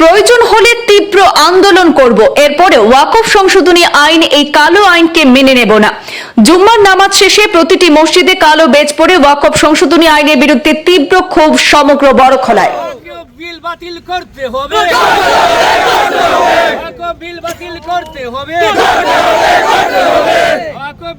প্রয়োজন হলে তীব্র আন্দোলন করব। এরপরে ওয়াকফ সংশোধনী আইন এই কালো আইনকে মেনে নেব না। জুম্মার নামাজ শেষে প্রতিটি মসজিদে কালো বেজ পড়ে ওয়াকফ সংশোধনী আইনের বিরুদ্ধে তীব্র ক্ষোভ সমগ্র বড়খলায়। কেউ বিল বাতিল করতে হবে। বাতিল করতে হবে।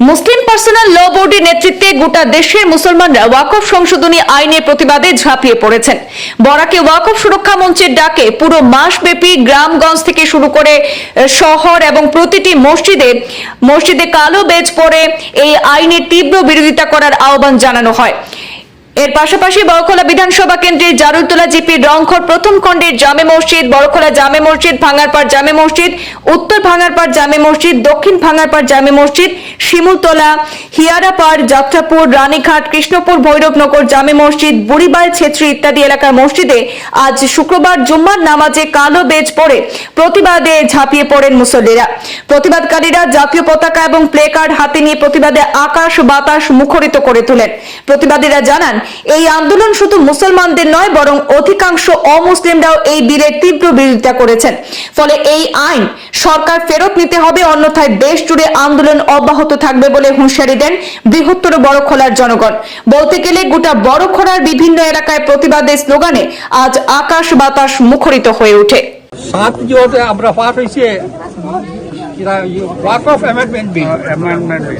মুসলিম পার্সোনাল ল বোর্ডের নেতৃত্বে গোটা দেশের মুসলমানরা ওয়াকফ সংশোধনী আইনের প্রতিবাদে ঝাঁপিয়ে পড়েছেন। বরাকে ওয়াকফ সুরক্ষা মঞ্চের ডাকে পুরো মাসব্যাপী গ্রামগঞ্জ থেকে শুরু করে শহর এবং প্রতিটি মসজিদে মসজিদে কালো বেজ পরে এই আইনের তীব্র বিরোধিতা করার আহ্বান জানানো হয়। এর পাশাপাশি বড়খোলা বিধানসভা কেন্দ্রের জারুলতলা জিপির রংঘর প্রথম খণ্ডের জামে মসজিদ, বড়খোলা জামে মসজিদ, ভাঙারপাড় জামে মসজিদ, উত্তর ভাঙারপাড় জামে মসজিদ, দক্ষিণ ভাঙারপাড় জামে মসজিদ, শিমুলতলা, হিয়ারাপাড়, যাত্রাপুর, রানীঘাট, কৃষ্ণপুর, ভৈরবনগর জামে মসজিদ, বুড়িবাল, ছেত্রী ইত্যাদি এলাকার মসজিদে আজ শুক্রবার জুম্মার নামাজে কালো বেজ পরে প্রতিবাদে ঝাঁপিয়ে পড়েন মুসল্লিরা। প্রতিবাদকারীরা জাতীয় পতাকা এবং প্লে কার্ড হাতে নিয়ে প্রতিবাদে আকাশ বাতাস মুখরিত করে তোলেন। প্রতিবাদীরা জানান এই আন্দোলন শুধু মুসলমানদের নয়, বরং অধিকাংশ অমুসলিমরাও এই বিলের তীব্র বিরোধিতা করেছেন। ফলে এই আইন সরকার ফেরত নিতে হবে, অন্যথায় দেশ জুড়ে আন্দোলন অব্যাহত থাকবে বলে হুঁশিয়ারি দেন বৃহত্তর বড়খোলার জনগণ। বলতে গেলে গোটা বড়খোলার বিভিন্ন এলাকায় প্রতিবাদের স্লোগানে আজ আকাশ বাতাস মুখরিত হয়ে ওঠে। আমরা বিল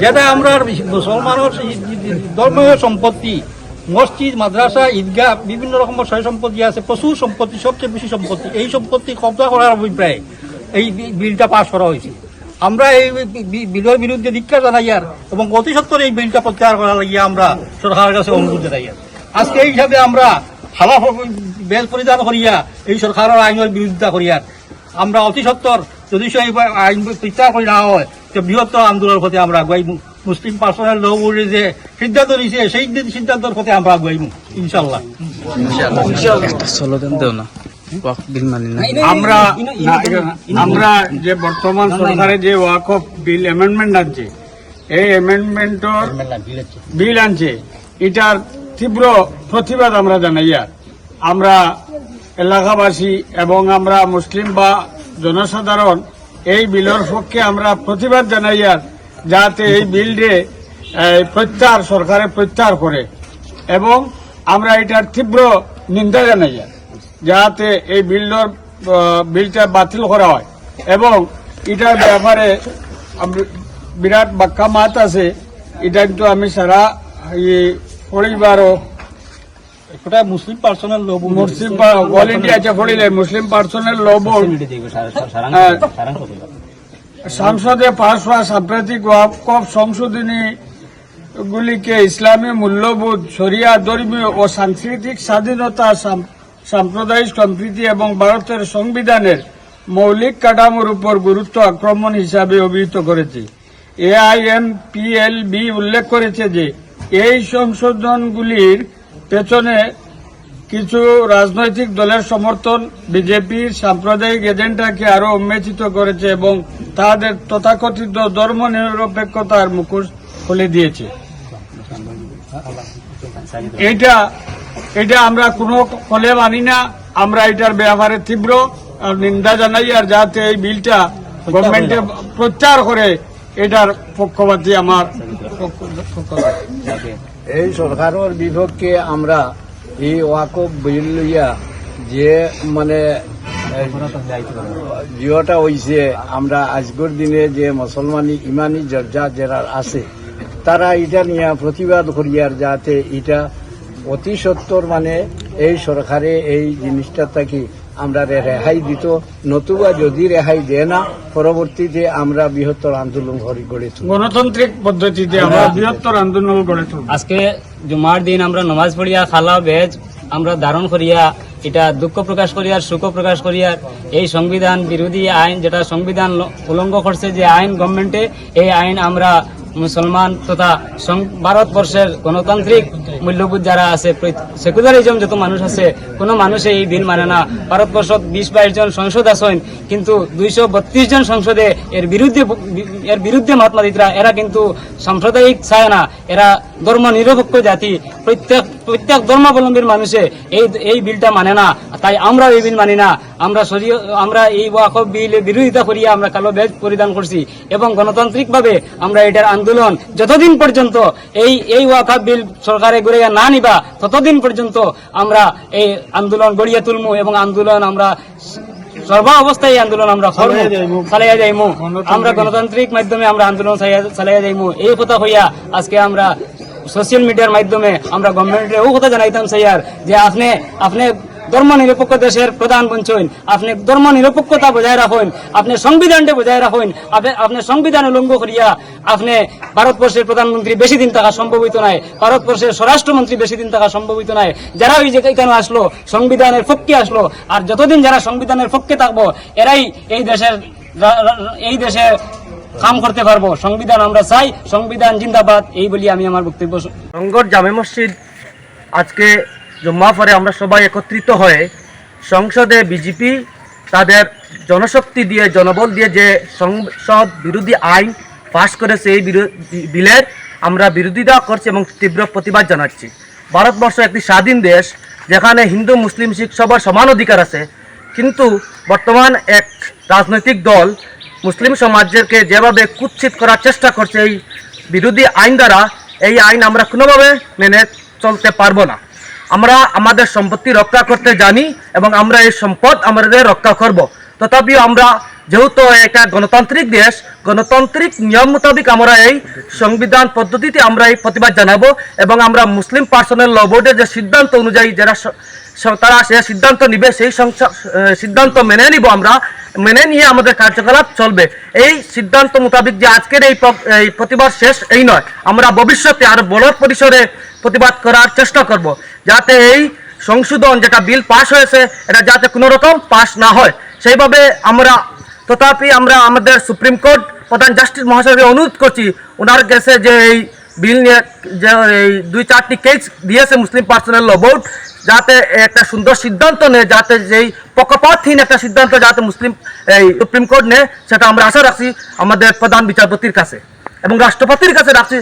যেটা আমরা মুসলমানের ধর্মীয় সম্পত্তি মসজিদ, মাদ্রাসা, ঈদগাহ, বিভিন্ন রকমের সয় সম্পত্তি আছে, প্রচুর সম্পত্তি, সবচেয়ে বেশি সম্পত্তি। এই সম্পত্তি কব্জা করার অভিপ্রায় এই বিলটা পাস করা হয়েছে। আমরা এই বিলের বিরুদ্ধে ধিক্ষা জানাই আর, এবং অতি সত্তর এই বিলটা প্রত্যাহার করার লাগিয়ে আমরা সরকারের কাছে অনুরোধ জানাই আর। আজকে এই হিসাবে আমরা হালা বেল পরিধান করিয়া এই সরকারের আইনের বিরোধিতা করিয়ার আমরা অতি সত্তর যদি সেই আইন প্রত্যাহার করে না হয়, তো বৃহত্তর আন্দোলনের প্রতি আমরা আগুয়াইমু মুসলিম পার্সোনাল ল বোর্ডে যে সিদ্ধান্ত নিয়েছে সেই সিদ্ধান্তের প্রতি আমরা আগুয়াইমু ইনশাল্লাহ না ওয়াক মানি আমরা আমরা যে বর্তমান সরকারে যে ওয়াকফ বিল অ্যামেন্ডমেন্ট আনছে এই অ্যামেন্ডমেন্টর বিল আনছে এটার তীব্র প্রতিবাদ আমরা জানাই আর। আমরা এলাকাবাসী এবং আমরা মুসলিম বা জনসাধারণ এই বিলর পক্ষে আমরা প্রতিবাদ জানাই আর। যাতে এই এই, প্রত্যাহার সরকারে প্রত্যাহার করে। এবং আমরা এটার তীব্র নিন্দা জানাই। যাতে এই বিলর বিলটা বাতিল করা হয়। এবং এটার ব্যাপারে বিরাট বাক্কা মাত আছে। এটা কিন্তু আমি সারা এই পরিবারও এটা Muslim personal law Muslim all India আছে পড়িলে মুসলিম পার্সোনাল ল বোর্ড সংসদে পাশ হওয়া সাম্প্রতিক ওয়াকফ সংশোধনী গুলিকে ইসলামী মূল্যবোধ, শরিয়া, ধর্মীয় ও সাংস্কৃতিক স্বাধীনতা সাম্প্রদায়িক সম্প্রীতি এবং ভারতের সংবিধানের মৌলিক কাঠামোর উপর গুরুত্ব আক্রমণ হিসাবে অভিহিত করেছে। এআইএমপিএলবি উল্লেখ করেছে যে, এই সংশোধনগুলির পেছনে কিছু রাজনৈতিক দলের সমর্থন, বিজেপির সাম্প্রদায়িক এজেন্ডাকে আরও উন্মেচিত করেছে এবং তাদের তথাকথিত ধর্ম নিরপেক্ষতার মুখোশ খুলে দিয়েছে। এটা এটা আমরা কোনো ফলে মানি না। আমরা এটার ব্যাপারে তীব্র নিন্দা জানাই আর যাতে এই বিলটা গভর্নমেন্টে প্রচার করে এটার পক্ষপাতী আমার এই সরকারের বিপক্ষে আমরা এই ওয়াকফ বিল লইয়া যে মানে জিওটা হইছে আমরা আজকের দিনে যে মুসলমানি ইমানি জর্জা যারা আছে তারা এটা নিয়ে প্রতিবাদ করিয়ার যাতে এটা অতি সত্তর মানে এই সরকারে এই জিনিসটা থাকি আমরা রেহাই দিত নতুবা যদি রেহাই দেয় না পরবর্তীতে আমরা বৃহত্তর আন্দোলন করি গড়ে তুলব। গণতান্ত্রিক পদ্ধতিতে আমরা বৃহত্তর আন্দোলন গড়ে আজকে জুমার দিন আমরা নমাজ পড়িয়া খালা বেজ আমরা ধারণ করিয়া এটা দুঃখ প্রকাশ করিয়ার সুখ প্রকাশ করিয়ার এই সংবিধান বিরোধী আইন যেটা সংবিধান উলঙ্গ করছে যে আইন গভর্নমেন্টে, এই আইন আমরা মুসলমান তথা ভারতবর্ষের গণতান্ত্রিক মূল্যবোধ যারা আছে সেকুলারিজম যত মানুষ আছে, কোনো মানুষে এই বিল মানে না। ভারতবর্ষত বিশ বাইশ জন সংসদ আছেন, কিন্তু দুইশো বত্রিশ জন সংসদে এর বিরুদ্ধে এর বিরুদ্ধে মহাত্মা দিতরা, এরা কিন্তু সাম্প্রদায়িক চায় না। এরা ধর্ম নিরপেক্ষ জাতি প্রত্যেক প্রত্যেক ধর্মাবলম্বীর মানুষে এই এই বিলটা মানে না। তাই আমরা এই বিল মানি না। আমরা আমরা এই ওয়াকফ বিল বিরোধিতা করিয়া আমরা কালো বেজ পরিধান করছি এবং গণতান্ত্রিকভাবে আমরা এটার আন্দোলন যতদিন পর্যন্ত এই এই ওয়াকফ বিল সরকারে গড়িয়া না নিবা ততদিন পর্যন্ত আমরা এই আন্দোলন গড়িয়া তুলমু এবং আন্দোলন আমরা সর্ব অবস্থায় এই আন্দোলন আমরা চালাইয়া যাইমু। আমরা গণতান্ত্রিক। মাধ্যমে আমরা আন্দোলন চালাইয়া যাইমু। এই কথা হইয়া আজকে আমরা সোশ্যাল মিডিয়ার মাধ্যমে আমরা গভর্নমেন্টের ও কথা জানাইতাম, স্যার, যে আপনি আপনি ধর্ম নিরপেক্ষ দেশের প্রধান বঞ্চন আপনি ধর্ম নিরপেক্ষতা বজায় রাখুন, আপনি সংবিধানটা বজায় রাখুন, আপনি সংবিধান উলঙ্ঘ করিয়া আপনি ভারতবর্ষের প্রধানমন্ত্রী বেশি দিন থাকা সম্ভব হইতো নাই, ভারতবর্ষের স্বরাষ্ট্রমন্ত্রী বেশি দিন থাকা সম্ভব হইতো নাই, যারা ওই যে এখানে আসলো, সংবিধানের পক্ষে আসলো, আর যতদিন যারা সংবিধানের পক্ষে থাকব, এরাই এই দেশের এই দেশের কাম করতে পারব। সংবিধান আমরা চাই। সংবিধান জিন্দাবাদ। এই বলি আমি আমার বক্তব্য রঙ্গর জামে মসজিদ আজকে জম্মা পরে আমরা সবাই একত্রিত হয়ে সংসদে বিজেপি তাদের জনশক্তি দিয়ে, জনবল দিয়ে যে সংসদ বিরোধী আইন পাশ করেছে এই বিলের, আমরা বিরোধিতা করছি এবং তীব্র প্রতিবাদ জানাচ্ছি। ভারতবর্ষ একটি স্বাধীন দেশ, যেখানে হিন্দু, মুসলিম, শিখ সবার সমান অধিকার আছে। কিন্তু বর্তমান এক রাজনৈতিক দল মুসলিম সমাজকে যেভাবে কুৎসিত করার চেষ্টা করছে এই বিরোধী আইন দ্বারা, এই আইন আমরা কোনোভাবে মেনে চলতে পারব না। আমরা আমাদের সম্পত্তি রক্ষা করতে জানি এবং আমরা এই সম্পদ আমাদের রক্ষা করব। তথাপিও আমরা যেহেতু একটা গণতান্ত্রিক দেশ, গণতান্ত্রিক নিয়ম মোতাবেক আমরা এই সংবিধান পদ্ধতিতে আমরা এই প্রতিবাদ জানাব এবং আমরা মুসলিম পার্সোনাল ল বোর্ডের যে সিদ্ধান্ত অনুযায়ী যারা তারা সে সিদ্ধান্ত নিবে, সেই সিদ্ধান্ত মেনে নিব আমরা মেনে নিয়ে আমাদের কার্যকলাপ চলবে। এই সিদ্ধান্ত মোতাবেক যে আজকের এই প্রতিবাদ শেষ, এই নয়। আমরা ভবিষ্যতে আরও বড় পরিসরে প্রতিবাদ করার চেষ্টা করব। যাতে এই সংশোধন যেটা বিল পাশ হয়েছে, এটা যাতে কোনো রকম পাশ না হয়। সেইভাবে আমরা, তথাপি আমরা আমাদের সুপ্রিম কোর্ট প্রধান জাস্টিস মহাশয়কে অনুরোধ করছি, ওনার কাছে যে এই বিল নিয়ে যে এই দুই চারটি কেস দিয়েছে মুসলিম পার্সোনাল ল বোর্ড যাতে একটা সুন্দর সিদ্ধান্ত নেয়, যাতে যেই পক্ষপাতহীন একটা সিদ্ধান্ত যাতে মুসলিম, এই সুপ্রিম কোর্ট নেয়, সেটা আমরা আশা রাখছি আমাদের প্রধান বিচারপতির কাছে। এবং রাষ্ট্রপতির কাছে রাখছি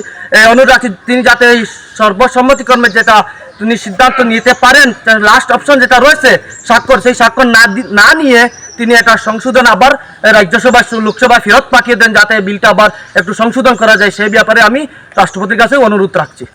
অনুরোধ রাখছি, তিনি যাতে এই সর্বসম্মতিক্রমে যেটা তিনি সিদ্ধান্ত নিতে পারেন লাস্ট অপশন যেটা রয়েছে, স্বাক্ষর, সেই স্বাক্ষর না না নিয়ে তিনি এটা সংশোধন আবার রাজ্যসভায় লোকসভায় ফেরত পাঠিয়ে দেন যাতে বিলটা আবার একটু সংশোধন করা যায়। সেই ব্যাপারে আমি রাষ্ট্রপতির কাছে অনুরোধ রাখছি।